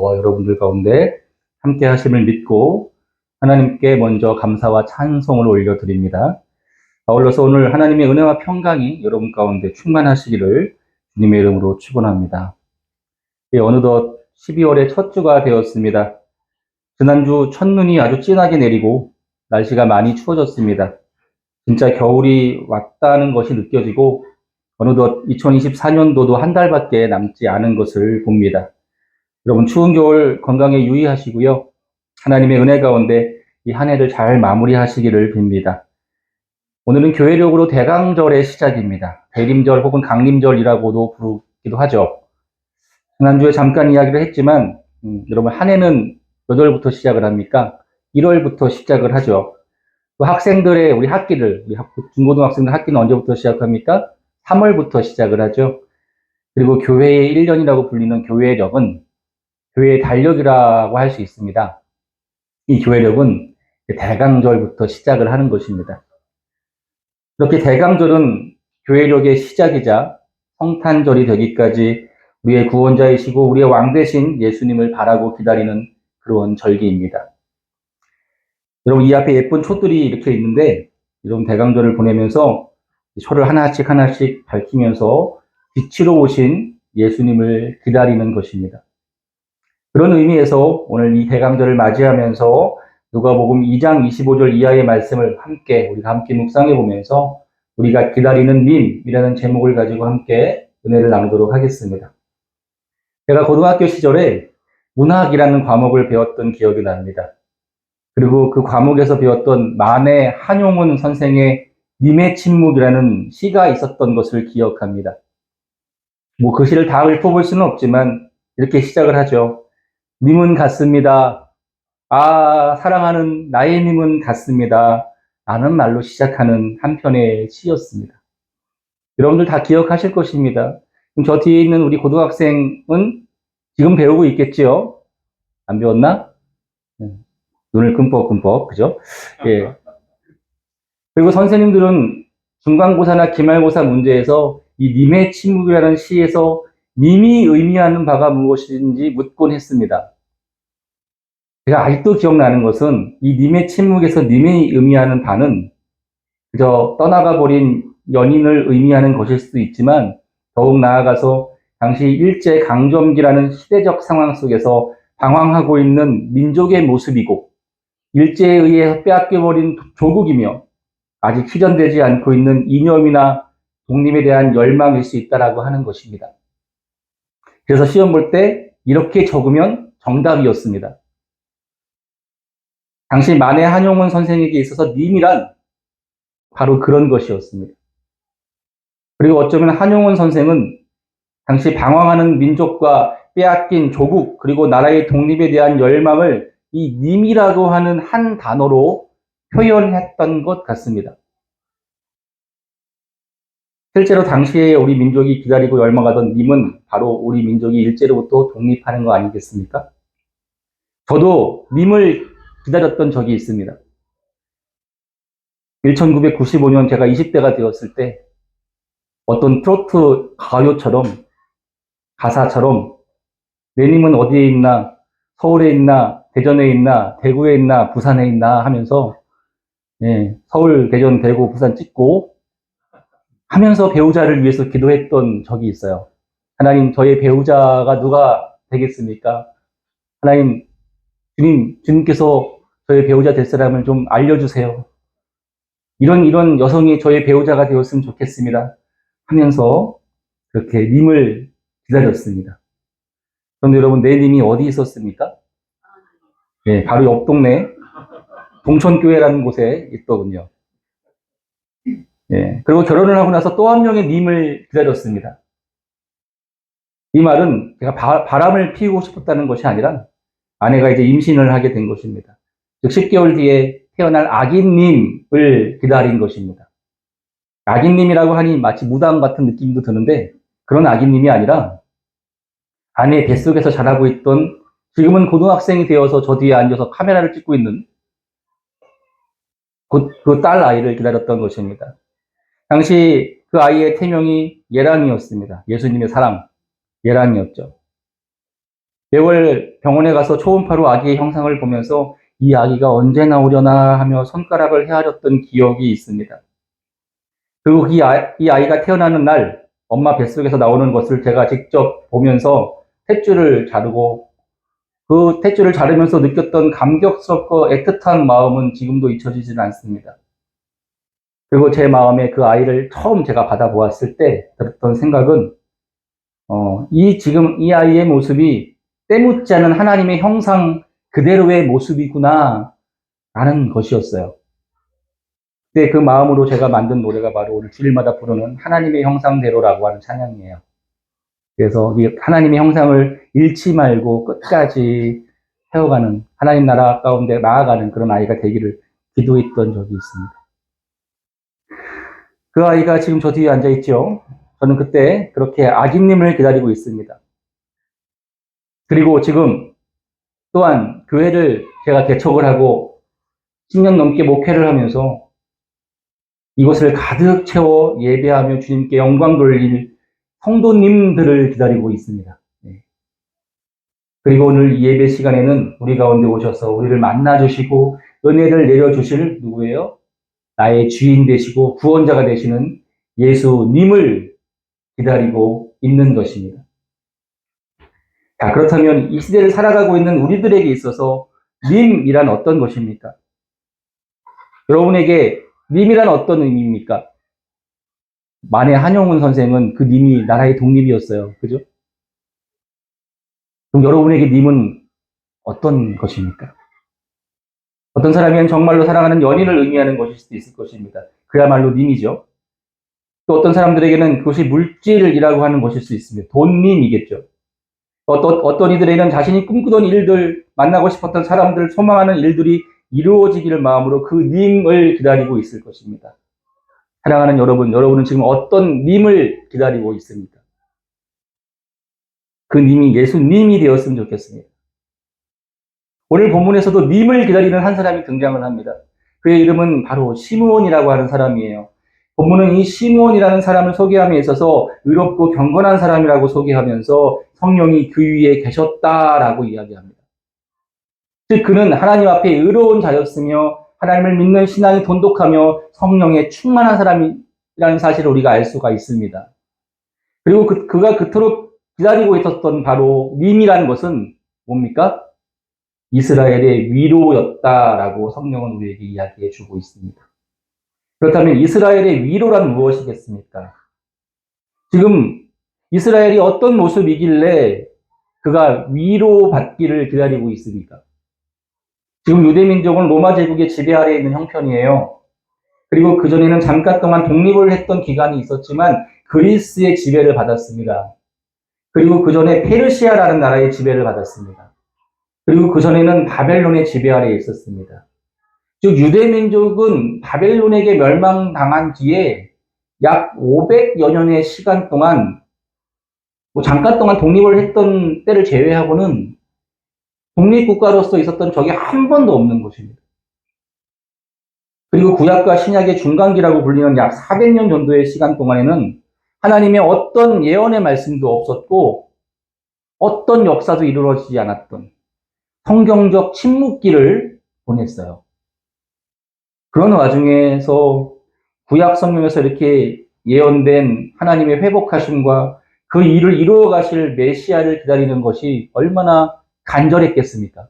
저와 여러분들 가운데 함께 하심을 믿고 하나님께 먼저 감사와 찬송을 올려드립니다. 아울러서 오늘 하나님의 은혜와 평강이 여러분 가운데 충만하시기를 주님의 이름으로 축원합니다. 예, 어느덧 12월의 첫 주가 되었습니다. 지난주 첫눈이 아주 진하게 내리고 날씨가 많이 추워졌습니다. 진짜 겨울이 왔다는 것이 느껴지고 어느덧 2024년도도 한 달밖에 남지 않은 것을 봅니다. 여러분 추운 겨울 건강에 유의하시고요. 하나님의 은혜 가운데 이 한 해를 잘 마무리하시기를 빕니다. 오늘은 교회력으로 대강절의 시작입니다. 대림절 혹은 강림절이라고도 부르기도 하죠. 지난주에 잠깐 이야기를 했지만 음, 여러분 한 해는 몇 월부터 시작을 합니까? 1월부터 시작을 하죠. 또 학생들의 우리 학기를 우리 학- 중고등학생들 학기는 언제부터 시작합니까? 3월부터 시작을 하죠. 그리고 교회의 1년이라고 불리는 교회력은 교회의 달력이라고 할 수 있습니다. 이 교회력은 대강절부터 시작을 하는 것입니다. 이렇게 대강절은 교회력의 시작이자 성탄절이 되기까지 우리의 구원자이시고 우리의 왕 되신 예수님을 바라고 기다리는 그런 절기입니다. 여러분 이 앞에 예쁜 초들이 이렇게 있는데 여러분 대강절을 보내면서 이 초를 하나씩 하나씩 밝히면서 빛으로 오신 예수님을 기다리는 것입니다. 그런 의미에서 오늘 이 대강절을 맞이하면서 누가복음 2장 25절 이하의 말씀을 함께 우리가 함께 묵상해 보면서 우리가 기다리는 님이라는 제목을 가지고 함께 은혜를 나누도록 하겠습니다. 제가 고등학교 시절에 문학이라는 과목을 배웠던 기억이 납니다. 그리고 그 과목에서 배웠던 만해 한용운 선생의 님의 침묵이라는 시가 있었던 것을 기억합니다. 뭐 그 시를 다 읊어볼 수는 없지만 이렇게 시작을 하죠. 님은 같습니다. 아, 사랑하는 나의 님은 같습니다. 라는 말로 시작하는 한 편의 시였습니다. 여러분들 다 기억하실 것입니다. 그럼 저 뒤에 있는 우리 고등학생은 지금 배우고 있겠지요? 안 배웠나? 네. 눈을 끔뻑끔뻑, 그죠? 예. 그리고 선생님들은 중간고사나 기말고사 문제에서 이 님의 침묵이라는 시에서 님이 의미하는 바가 무엇인지 묻곤 했습니다. 제가 아직도 기억나는 것은 이 님의 침묵에서 님이 의미하는 바는 그저 떠나가 버린 연인을 의미하는 것일 수도 있지만 더욱 나아가서 당시 일제 강점기라는 시대적 상황 속에서 방황하고 있는 민족의 모습이고 일제에 의해 빼앗겨버린 조국이며 아직 실현되지 않고 있는 이념이나 독립에 대한 열망일 수 있다라고 하는 것입니다. 그래서 시험 볼 때 이렇게 적으면 정답이었습니다. 당시 만해 한용운 선생에게 있어서 님이란 바로 그런 것이었습니다. 그리고 어쩌면 한용운 선생은 당시 방황하는 민족과 빼앗긴 조국 그리고 나라의 독립에 대한 열망을 이 님이라고 하는 한 단어로 표현했던 것 같습니다. 실제로 당시에 우리 민족이 기다리고 열망하던 님은 바로 우리 민족이 일제로부터 독립하는 거 아니겠습니까? 저도 님을 기다렸던 적이 있습니다. 1995년 제가 20대가 되었을 때 어떤 트로트 가요처럼 가사처럼 내 님은 어디에 있나 서울에 있나 대전에 있나 대구에 있나 부산에 있나 하면서 예, 서울 대전 대구 부산 찍고 하면서 배우자를 위해서 기도했던 적이 있어요. 하나님 저의 배우자가 누가 되겠습니까? 하나님 주님 주님께서 저의 배우자 될 사람을 좀 알려주세요. 이런 이런 여성이 저의 배우자가 되었으면 좋겠습니다. 하면서 그렇게 님을 기다렸습니다. 그런데 여러분 내 님이 어디 있었습니까? 예, 바로 옆 동네 동천교회라는 곳에 있더군요. 예, 그리고 결혼을 하고 나서 또 한 명의 님을 기다렸습니다. 이 말은 제가 바, 바람을 피우고 싶었다는 것이 아니라 아내가 이제 임신을 하게 된 것입니다. 즉 10개월 뒤에 태어날 아기님을 기다린 것입니다. 아기님이라고 하니 마치 무당 같은 느낌도 드는데 그런 아기님이 아니라 아내 뱃속에서 자라고 있던 지금은 고등학생이 되어서 저 뒤에 앉아서 카메라를 찍고 있는 그딸 아이를 기다렸던 것입니다. 당시 그 아이의 태명이 예랑이었습니다. 예수님의 사랑, 예랑이었죠. 매월 병원에 가서 초음파로 아기의 형상을 보면서 이 아기가 언제 나오려나 하며 손가락을 헤아렸던 기억이 있습니다. 그리고 이, 아이, 이 아이가 태어나는 날 엄마 뱃속에서 나오는 것을 제가 직접 보면서 탯줄을 자르고 그 탯줄을 자르면서 느꼈던 감격스럽고 애틋한 마음은 지금도 잊혀지지는 않습니다. 그리고 제 마음에 그 아이를 처음 제가 받아보았을 때 들었던 생각은 어, 이 지금 이 아이의 모습이 않은 하나님의 형상 그대로의 모습이구나 라는 것이었어요. 그때 그 마음으로 제가 만든 노래가 바로 오늘 주일마다 부르는 하나님의 형상대로라고 하는 찬양이에요. 그래서 이 하나님의 형상을 잃지 말고 끝까지 세워가는 하나님 나라 가운데 나아가는 그런 아이가 되기를 기도했던 적이 있습니다. 그 아이가 지금 저 뒤에 앉아 있죠. 저는 그때 그렇게 아기님을 기다리고 있습니다. 그리고 지금 또한 교회를 제가 개척을 하고 10년 넘게 목회를 하면서 이것을 가득 채워 예배하며 주님께 영광 돌릴 성도님들을 기다리고 있습니다. 네. 그리고 오늘 이 예배 시간에는 우리 가운데 오셔서 우리를 만나주시고 은혜를 내려주실 누구예요? 나의 주인 되시고 구원자가 되시는 예수님을 기다리고 있는 것입니다. 자, 그렇다면 이 시대를 살아가고 있는 우리들에게 있어서 님이란 어떤 것입니까? 여러분에게 님이란 어떤 의미입니까? 만해 한용운 선생은 그 님이 나라의 독립이었어요. 그죠? 그럼 여러분에게 님은 어떤 것입니까? 어떤 사람은 정말로 사랑하는 연인을 의미하는 것일 수도 있을 것입니다. 그야말로 님이죠. 또 어떤 사람들에게는 그것이 물질이라고 하는 것일 수 있습니다. 돈님이겠죠. 어떤, 어떤 이들에게는 자신이 꿈꾸던 일들, 만나고 싶었던 사람들, 소망하는 일들이 이루어지기를 마음으로 그 님을 기다리고 있을 것입니다. 사랑하는 여러분, 여러분은 지금 어떤 님을 기다리고 있습니까? 그 님이 예수님이 되었으면 좋겠습니다. 오늘 본문에서도 님을 기다리는 한 사람이 등장을 합니다. 그의 이름은 바로 시므온이라고 하는 사람이에요. 본문은 이 시므온이라는 사람을 소개함에 있어서 의롭고 경건한 사람이라고 소개하면서 성령이 그 위에 계셨다라고 이야기합니다. 즉 그는 하나님 앞에 의로운 자였으며 하나님을 믿는 신앙이 돈독하며 성령에 충만한 사람이라는 사실을 우리가 알 수가 있습니다. 그리고 그, 그가 그토록 기다리고 있었던 바로 님이라는 것은 뭡니까? 이스라엘의 위로였다라고 성령은 우리에게 이야기해 주고 있습니다. 그렇다면 이스라엘의 위로란 무엇이겠습니까? 지금 이스라엘이 어떤 모습이길래 그가 위로받기를 기다리고 있습니까? 지금 유대민족은 로마 제국의 지배 아래에 있는 형편이에요. 그리고 그전에는 잠깐 동안 독립을 했던 기간이 있었지만 그리스의 지배를 받았습니다. 그리고 그전에 페르시아라는 나라의 지배를 받았습니다. 그리고 그전에는 바벨론의 지배 아래에 있었습니다. 즉 유대민족은 바벨론에게 멸망당한 뒤에 약 500여 년의 시간 동안 뭐 잠깐 동안 독립을 했던 때를 제외하고는 독립국가로서 있었던 적이 한 번도 없는 것입니다. 그리고 구약과 신약의 중간기라고 불리는 약 400년 정도의 시간 동안에는 하나님의 어떤 예언의 말씀도 없었고 어떤 역사도 이루어지지 않았던 성경적 침묵기를 보냈어요. 그런 와중에서 구약 성경에서 이렇게 예언된 하나님의 회복하심과 그 일을 이루어 가실 메시아를 기다리는 것이 얼마나 간절했겠습니까?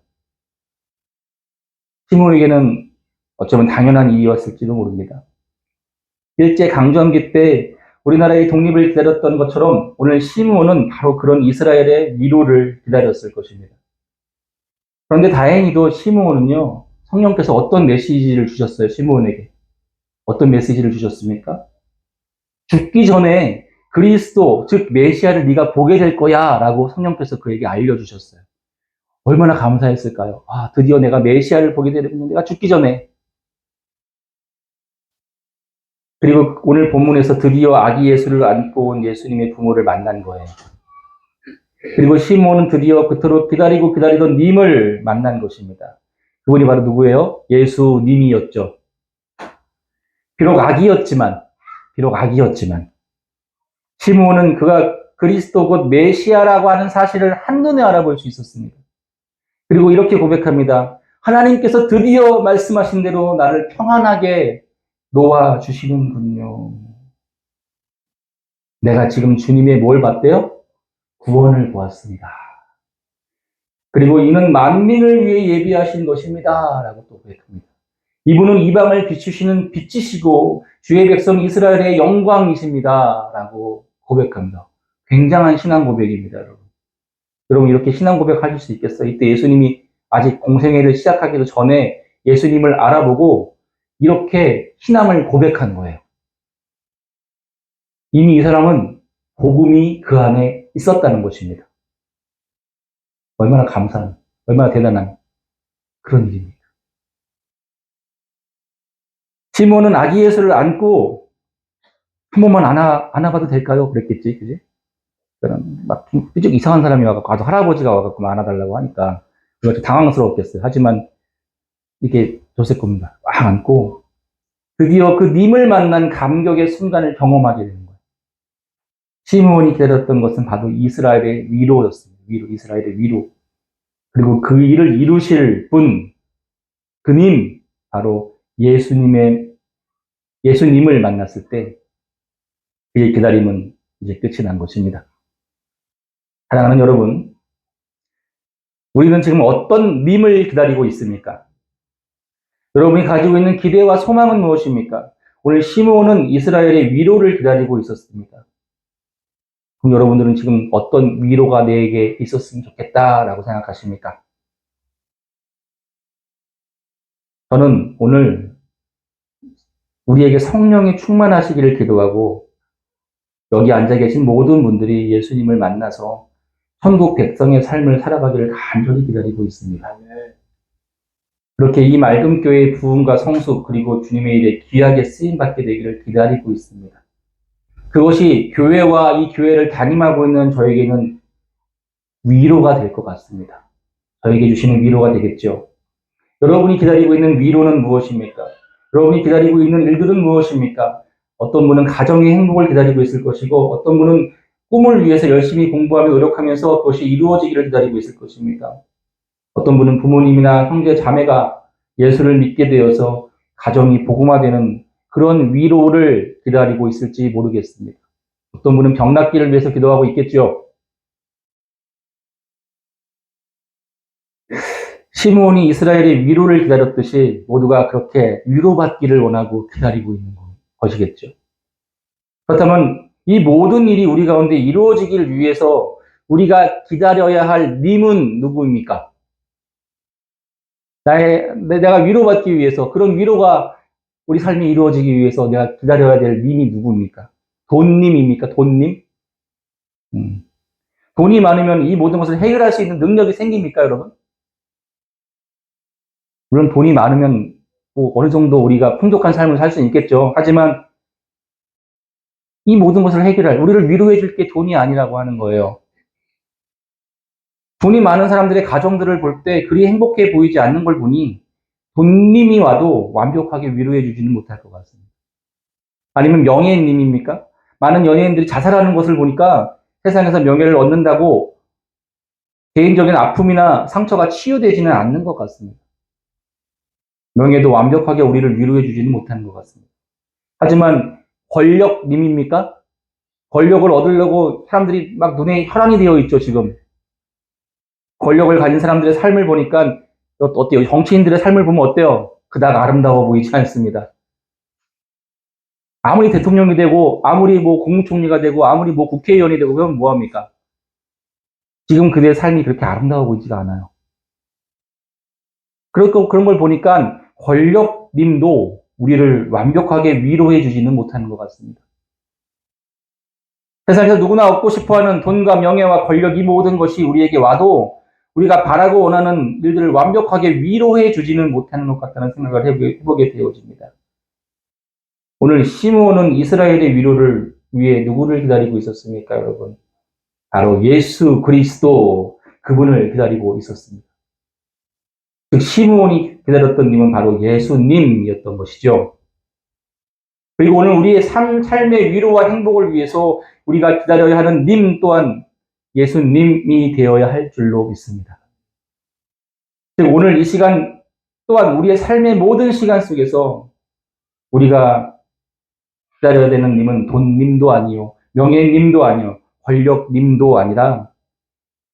시몬에게는 어쩌면 당연한 일이었을지도 모릅니다. 일제 강점기 때 우리나라의 독립을 기다렸던 것처럼 오늘 시므온은 바로 그런 이스라엘의 위로를 기다렸을 것입니다. 그런데 다행히도 시므온은요 성령께서 어떤 메시지를 주셨어요 시므온에게 어떤 메시지를 주셨습니까? 죽기 전에 그리스도 즉 메시아를 네가 보게 될 거야라고 성령께서 그에게 알려주셨어요. 얼마나 감사했을까요? 아 드디어 내가 메시아를 보게 되는 내가 죽기 전에 그리고 오늘 본문에서 드디어 아기 예수를 안고 온 예수님의 부모를 만난 거예요. 그리고 시몬은 드디어 그토록 기다리고 기다리던 님을 만난 것입니다. 그분이 바로 누구예요? 예수님이었죠. 비록 아기였지만, 비록 아기였지만, 시몬은 그가 그리스도 곧 메시아라고 하는 사실을 한눈에 알아볼 수 있었습니다. 그리고 이렇게 고백합니다. 하나님께서 드디어 말씀하신 대로 나를 평안하게 놓아 주시는군요. 내가 지금 주님의 뭘 봤대요? 구원을 보았습니다. 그리고 이는 만민을 위해 예비하신 것입니다. 라고 또 고백합니다. 이분은 이방을 비추시는 빛이시고 주의 백성 이스라엘의 영광이십니다. 라고 고백합니다. 굉장한 신앙 고백입니다, 여러분. 여러분 이렇게 신앙 고백 하실 수 있겠어요? 이때 예수님이 아직 공생애를 시작하기도 전에 예수님을 알아보고 이렇게 신앙을 고백한 거예요. 이미 이 사람은 복음이 그 안에 있었다는 것입니다. 얼마나 감사한, 얼마나 대단한 그런 일입니다. 시몬은 아기 예수를 안고 한 번만 안아, 안아봐도 될까요? 그랬겠지, 그지? 그런 막 삐죽 이상한 사람이 와갖고 아주 할아버지가 와갖고 안아달라고 하니까 그거 좀 당황스러웠겠어요. 하지만 이게 조셉 겁니다. 막 안고 드디어 그 님을 만난 감격의 순간을 경험하게 되는 거예요. 시몬이 기다렸던 것은 바로 이스라엘의 위로였습니다. 위로, 이스라엘의 위로. 그리고 그 일을 이루실 분, 그님, 바로 예수님의, 예수님을 만났을 때 그의 기다림은 이제 끝이 난 것입니다. 사랑하는 여러분, 우리는 지금 어떤 님을 기다리고 있습니까? 여러분이 가지고 있는 기대와 소망은 무엇입니까? 오늘 시므온은 이스라엘의 위로를 기다리고 있었습니다. 그럼 여러분들은 지금 어떤 위로가 내게 있었으면 좋겠다라고 생각하십니까? 저는 오늘 우리에게 성령이 충만하시기를 기도하고 여기 앉아 계신 모든 분들이 예수님을 만나서 천국 백성의 삶을 살아가기를 간절히 기다리고 있습니다. 그렇게 이 맑은 교회의 부흥과 성숙 그리고 주님의 일에 귀하게 쓰임 받게 되기를 기다리고 있습니다. 그것이 교회와 이 교회를 담임하고 있는 저에게는 위로가 될 것 같습니다. 저에게 주시는 위로가 되겠죠. 여러분이 기다리고 있는 위로는 무엇입니까? 여러분이 기다리고 있는 일들은 무엇입니까? 어떤 분은 가정의 행복을 기다리고 있을 것이고, 어떤 분은 꿈을 위해서 열심히 공부하며 노력하면서 그것이 이루어지기를 기다리고 있을 것입니다. 어떤 분은 부모님이나 형제 자매가 예수를 믿게 되어서 가정이 복음화되는 그런 위로를 기다리고 있을지 모르겠습니다. 어떤 분은 병낫기를 위해서 기도하고 있겠죠. 시므온이 이스라엘의 위로를 기다렸듯이 모두가 그렇게 위로받기를 원하고 기다리고 있는 것이겠죠. 그렇다면 이 모든 일이 우리 가운데 이루어지기를 위해서 우리가 기다려야 할 님은 누구입니까? 나의, 내가 위로받기 위해서 그런 위로가 우리 삶이 이루어지기 위해서 내가 기다려야 될 님이 누구입니까? 돈님입니까? 돈님? 음. 돈이 많으면 이 모든 것을 해결할 수 있는 능력이 생깁니까, 여러분? 물론 돈이 많으면 뭐 어느 정도 우리가 풍족한 삶을 살 수 있겠죠. 하지만 이 모든 것을 해결할, 우리를 위로해 줄 게 돈이 아니라고 하는 거예요. 돈이 많은 사람들의 가정들을 볼 때 그리 행복해 보이지 않는 걸 보니 돈님이 와도 완벽하게 위로해 주지는 못할 것 같습니다. 아니면 명예님입니까? 많은 연예인들이 자살하는 것을 보니까 세상에서 명예를 얻는다고 개인적인 아픔이나 상처가 치유되지는 않는 것 같습니다. 명예도 완벽하게 우리를 위로해 주지는 못하는 것 같습니다. 하지만 권력님입니까? 권력을 얻으려고 사람들이 막 눈에 혈안이 되어 있죠, 지금. 권력을 가진 사람들의 삶을 보니까 어때요? 정치인들의 삶을 보면 어때요? 그닥 아름다워 보이지 않습니다. 아무리 대통령이 되고, 아무리 뭐 국무총리가 되고, 아무리 뭐 국회의원이 되고, 그러면 뭐합니까? 지금 그들의 삶이 그렇게 아름다워 보이지가 않아요. 그렇고, 그런 걸 보니까 권력님도 우리를 완벽하게 위로해 주지는 못하는 것 같습니다. 세상에서 누구나 얻고 싶어 하는 돈과 명예와 권력 이 모든 것이 우리에게 와도 우리가 바라고 원하는 일들을 완벽하게 위로해 주지는 못하는 것 같다는 생각을 해보게 되어집니다. 오늘 시므온은 이스라엘의 위로를 위해 누구를 기다리고 있었습니까, 여러분? 바로 예수 그리스도 그분을 기다리고 있었습니다. 즉 시므온이 기다렸던 님은 바로 예수님이었던 것이죠. 그리고 오늘 우리의 삶, 삶의 위로와 행복을 위해서 우리가 기다려야 하는 님 또한 예수님이 되어야 할 줄로 믿습니다. 즉, 오늘 이 시간 또한 우리의 삶의 모든 시간 속에서 우리가 기다려야 되는 님은 돈님도 아니요, 명예님도 아니요, 권력님도 아니라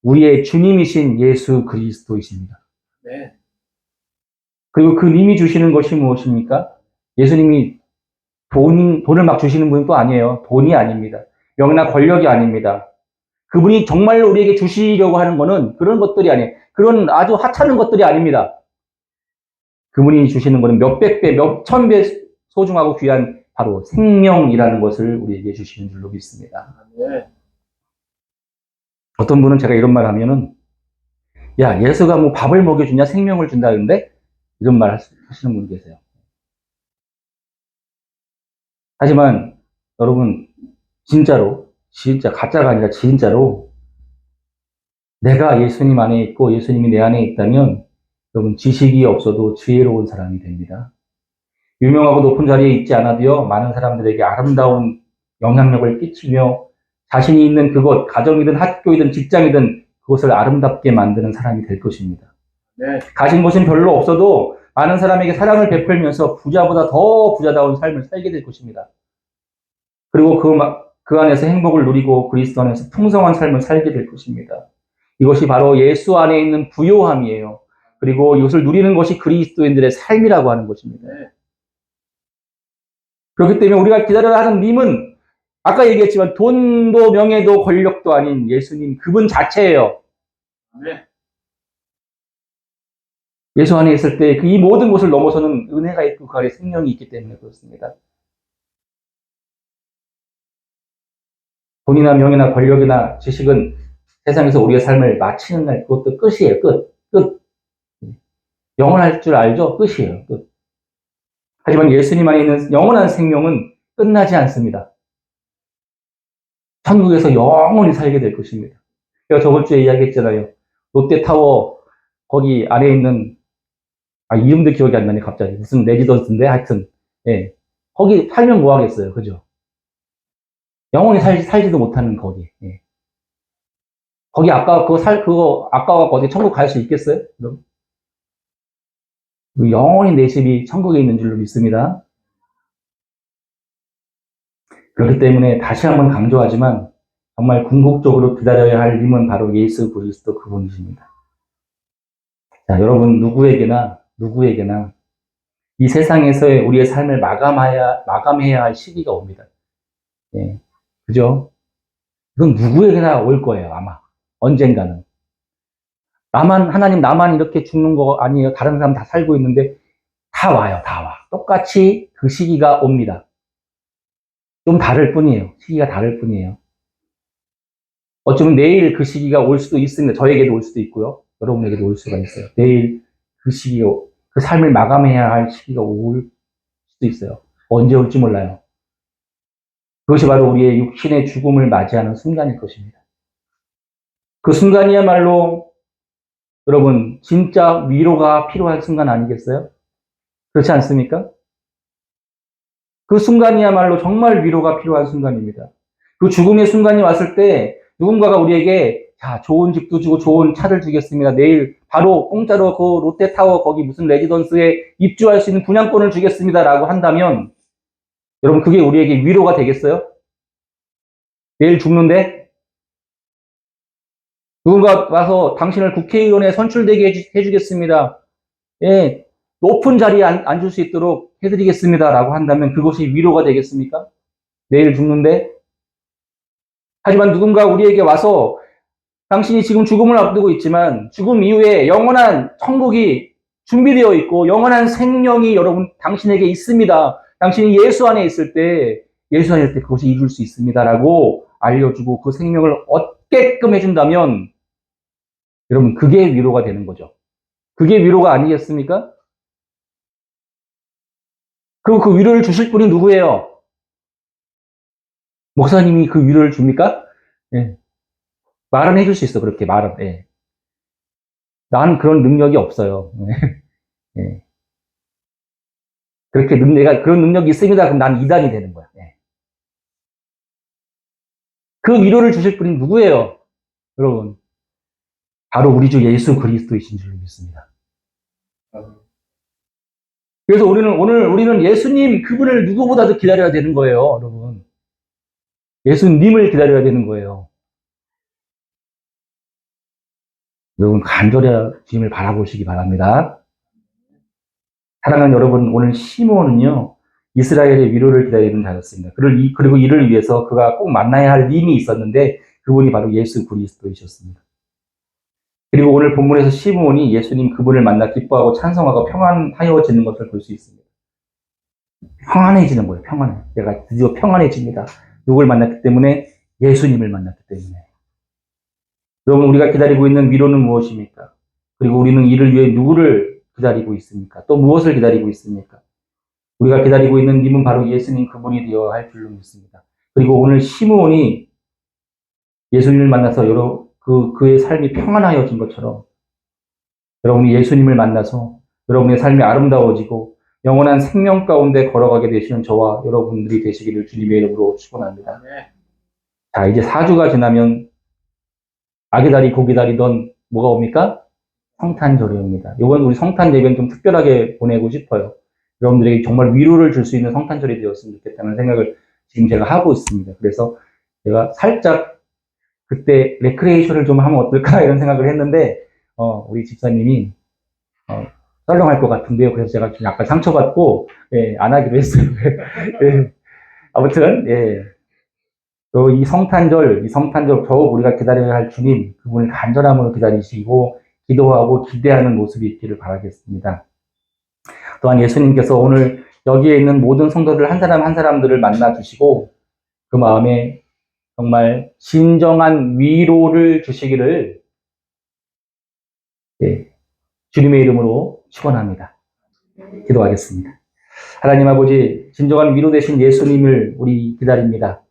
우리의 주님이신 예수 그리스도이십니다. 네. 그리고 그 님이 주시는 것이 무엇입니까? 예수님이 돈, 돈을 막 주시는 분은 또 아니에요. 돈이 아닙니다. 명예나 권력이 아닙니다. 그분이 정말로 우리에게 주시려고 하는 것은 그런 것들이 아니에요. 그런 아주 하찮은 것들이 아닙니다. 그분이 주시는 것은 몇백 배, 몇천 배 소중하고 귀한 바로 생명이라는 것을 우리에게 주시는 줄로 믿습니다. 네. 어떤 분은 제가 이런 말 하면은, 야, 예수가 뭐 밥을 먹여주냐, 생명을 준다는데? 이런 말 하시- 하시는 분 계세요. 하지만, 여러분, 진짜로, 진짜, 가짜가 아니라 진짜로, 내가 예수님 안에 있고 예수님이 내 안에 있다면, 여러분, 지식이 없어도 지혜로운 사람이 됩니다. 유명하고 높은 자리에 있지 않아도요, 많은 사람들에게 아름다운 영향력을 끼치며 자신이 있는 그곳, 가정이든 학교이든 직장이든 그것을 아름답게 만드는 사람이 될 것입니다. 네. 가진 것은 별로 없어도 많은 사람에게 사랑을 베풀면서 부자보다 더 부자다운 삶을 살게 될 것입니다. 그리고 그, 마- 그 안에서 행복을 누리고 그리스도 안에서 풍성한 삶을 살게 될 것입니다. 이것이 바로 예수 안에 있는 부요함이에요. 그리고 이것을 누리는 것이 그리스도인들의 삶이라고 하는 것입니다. 네. 그렇기 때문에 우리가 기다려야 하는 님은 아까 얘기했지만 돈도 명예도 권력도 아닌 예수님 그분 자체예요. 네. 예수 안에 있을 때그이 모든 것을 넘어서는 은혜가 있고 그 안에 생명이 있기 때문에 그렇습니다. 돈이나 명예나 권력이나 지식은 세상에서 우리의 삶을 마치는 날 그것도 끝이에요. 끝. 끝. 영원할 줄 알죠? 끝이에요. 끝. 하지만 예수님 안에 있는 영원한 생명은 끝나지 않습니다. 천국에서 영원히 살게 될 것입니다. 제가 저번 주에 이야기했잖아요. 롯데타워 거기 안에 있는 아, 이름도 기억이 안 나네, 갑자기. 무슨 레지던스인데, 하여튼, 예. 거기 살면 뭐 하겠어요, 그죠? 영원히 살, 살지도 못하는 거기, 예. 거기 아까, 그거 살, 그거, 아까워 어디 천국 갈 수 있겠어요? 그럼? 그 영원히 내 집이 천국에 있는 줄로 믿습니다. 그렇기 때문에 다시 한번 강조하지만, 정말 궁극적으로 기다려야 할 님은 바로 예수 그리스도 그분이십니다. 자, 여러분, 누구에게나, 누구에게나 이 세상에서의 우리의 삶을 마감해야, 마감해야 할 시기가 옵니다. 예. 그죠? 이건 누구에게나 올 거예요, 아마. 언젠가는. 나만, 하나님, 나만 이렇게 죽는 거 아니에요. 다른 사람 다 살고 있는데, 다 와요, 다 와. 똑같이 그 시기가 옵니다. 좀 다를 뿐이에요. 시기가 다를 뿐이에요. 어쩌면 내일 그 시기가 올 수도 있습니다. 저에게도 올 수도 있고요. 여러분에게도 올 수가 있어요. 내일 그 시기가, 그 삶을 마감해야 할 시기가 올 수도 있어요. 언제 올지 몰라요. 그것이 바로 우리의 육신의 죽음을 맞이하는 순간일 것입니다. 그 순간이야말로 여러분, 진짜 위로가 필요한 순간 아니겠어요? 그렇지 않습니까? 그 순간이야말로 정말 위로가 필요한 순간입니다. 그 죽음의 순간이 왔을 때 누군가가 우리에게 자, 좋은 집도 주고 좋은 차를 주겠습니다. 내일 바로 공짜로 그 롯데타워 거기 무슨 레지던스에 입주할 수 있는 분양권을 주겠습니다. 라고 한다면 여러분 그게 우리에게 위로가 되겠어요? 내일 죽는데 누군가 와서 당신을 국회의원에 선출되게 해주, 해주겠습니다. 예, 높은 자리에 앉, 앉을 수 있도록 해드리겠습니다. 라고 한다면 그것이 위로가 되겠습니까? 내일 죽는데 하지만 누군가 우리에게 와서 당신이 지금 죽음을 앞두고 있지만 죽음 이후에 영원한 천국이 준비되어 있고 영원한 생명이 여러분 당신에게 있습니다. 당신이 예수 안에 있을 때 예수 안에 있을 때 그것이 이룰 수 있습니다라고 알려주고 그 생명을 얻게끔 해준다면 여러분 그게 위로가 되는 거죠. 그게 위로가 아니겠습니까? 그리고 그 위로를 주실 분이 누구예요? 목사님이 그 위로를 줍니까? 예. 말은 해줄 수 있어, 그렇게 말은. 예. 난 그런 능력이 없어요. 예. 그렇게 능, 내가 그런 능력이 있습니다. 그럼 난 이단이 되는 거야. 예. 그 위로를 주실 분이 누구예요? 여러분. 바로 우리 주 예수 그리스도이신 줄 믿습니다. 그래서 우리는 오늘 우리는 예수님 그분을 누구보다도 기다려야 되는 거예요, 여러분. 예수님을 기다려야 되는 거예요. 여러분 간절히 주님을 바라보시기 바랍니다. 사랑하는 여러분, 오늘 시몬은요 이스라엘의 위로를 기다리는 자였습니다. 그리고 이를 위해서 그가 꼭 만나야 할 님이 있었는데 그분이 바로 예수 그리스도이셨습니다. 그리고 오늘 본문에서 시몬이 예수님 그분을 만나 기뻐하고 찬송하고 평안하여지는 것을 볼 수 있습니다. 평안해지는 거예요. 평안해. 내가 드디어 평안해집니다. 누굴 만났기 때문에 예수님을 만났기 때문에. 여러분 우리가 기다리고 있는 위로는 무엇입니까? 그리고 우리는 이를 위해 누구를 기다리고 있습니까? 또 무엇을 기다리고 있습니까? 우리가 기다리고 있는 님은 바로 예수님 그분이 되어야 할 줄로 믿습니다. 그리고 오늘 시므온이 예수님을 만나서 여러 그 그의 삶이 평안하여진 것처럼 여러분이 예수님을 만나서 여러분의 삶이 아름다워지고 영원한 생명 가운데 걸어가게 되시는 저와 여러분들이 되시기를 주님의 이름으로 축원합니다. 자 이제 4주가 지나면 아기다리 고기다리던 뭐가 옵니까? 성탄절이 옵니다. 이번 우리 성탄 예배는 좀 특별하게 보내고 싶어요. 여러분들에게 정말 위로를 줄 수 있는 성탄절이 되었으면 좋겠다는 생각을 지금 제가 하고 있습니다. 그래서 제가 살짝 그때 레크레이션을 좀 하면 어떨까 이런 생각을 했는데 어, 우리 집사님이 어, 썰렁할 것 같은데요. 그래서 제가 좀 약간 상처받고 예, 안 하기로 했어요. 예. 아무튼 예. 또 이 성탄절, 이 성탄절 더욱 우리가 기다려야 할 주님 그분을 간절함으로 기다리시고 기도하고 기대하는 모습이 있기를 바라겠습니다. 또한 예수님께서 오늘 여기에 있는 모든 성도들 한 사람 한 사람들을 만나 주시고 그 마음에 정말 진정한 위로를 주시기를 예, 주님의 이름으로 축원합니다. 기도하겠습니다. 하나님 아버지 진정한 위로 되신 예수님을 우리 기다립니다.